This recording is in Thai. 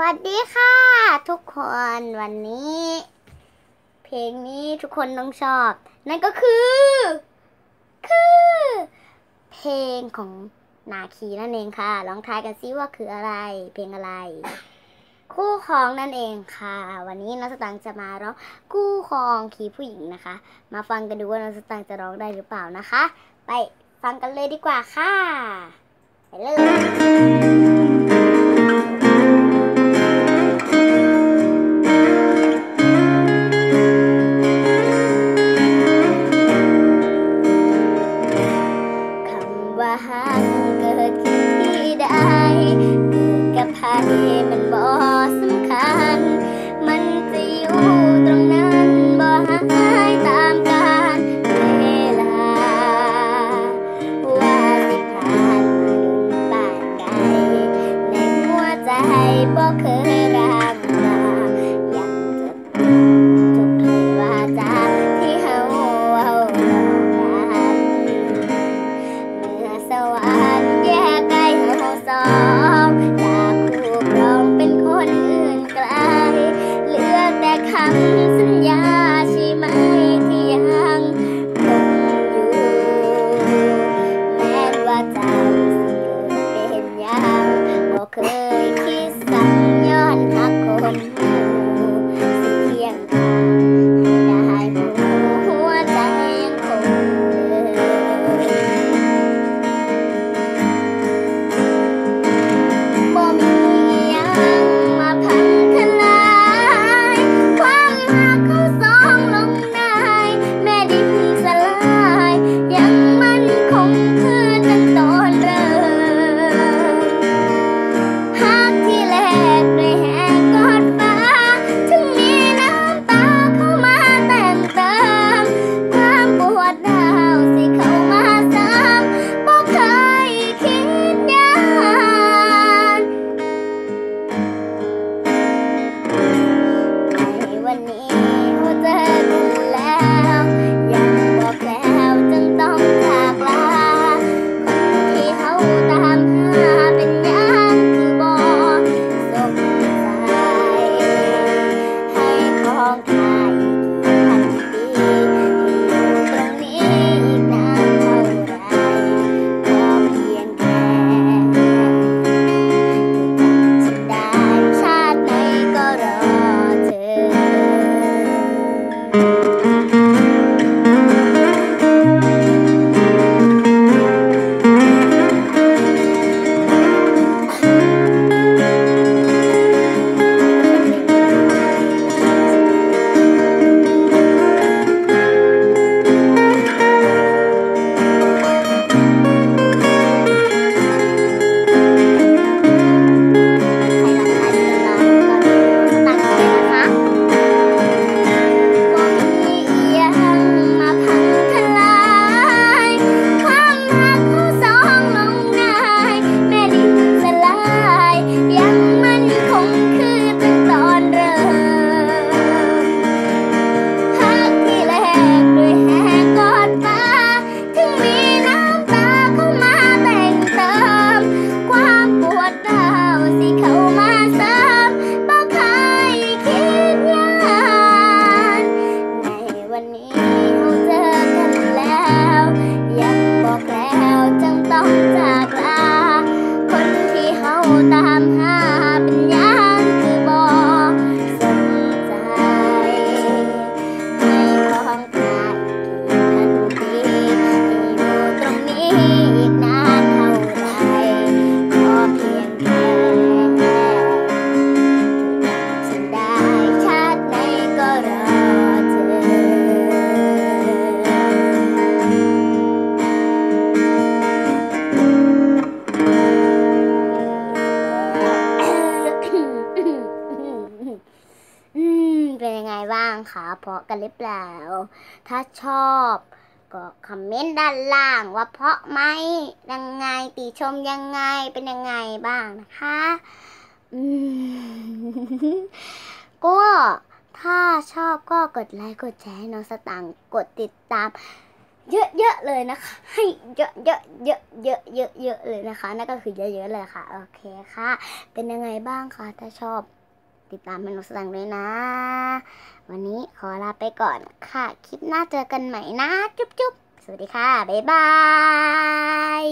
วัสดีค่ะ ทุกคนวันนี้ เพลงนี้ทุกคนต้องชอบ นั่นก็คือ คือ เพลงของนาคีนั่นเองค่ะลองทายกันซิว่าคืออะไร เพลงอะไร คู่ครองนั่นเองค่ะ วันนี้น้องสตังค์จะมาร้องคู่ครองคีผู้หญิงนะคะ มาฟังกันดูว่าน้องสตังค์จะร้องได้หรือเปล่านะคะ ไปฟังกันเลยดีกว่าค่ะ ไปเลยำว่าหักเกิดขึ้นที่ใดเกิดกับใครมันบ่สำคัญ มันจะอยู่ตรงนั้นบ่หายตามกาลเวลา ว่าสิผ่านมาดุนปานใดในหัวใจบ่เคย อืม เป็นยังไงบ้างคะเพราะกันหรือเปล่า ถ้าชอบ ก็คอมเมนต์ด้านล่างว่าเพราะไหมยังไงติชมยังไงเป็นยังไงบ้างนะคะอืมก็ถ้าชอบก็กดไลค์กดแชร์ให้น้องสตังค์กดติดตาม เยอะๆเลยนะคะ ให้เยอะๆเยอะๆเยอะๆเยอะๆเลยนะคะนั่นก็คือเยอะๆเลยค่ะ โอเคค่ะ เป็นยังไงบ้างคะถ้าชอบ ติดตามเมนูสั่งด้วยนะ วันนี้ขอลาไปก่อนค่ะ คลิปหน้าเจอกันใหม่นะ จุ๊บจุ๊บสวัสดีค่ะ บ๊ายบาย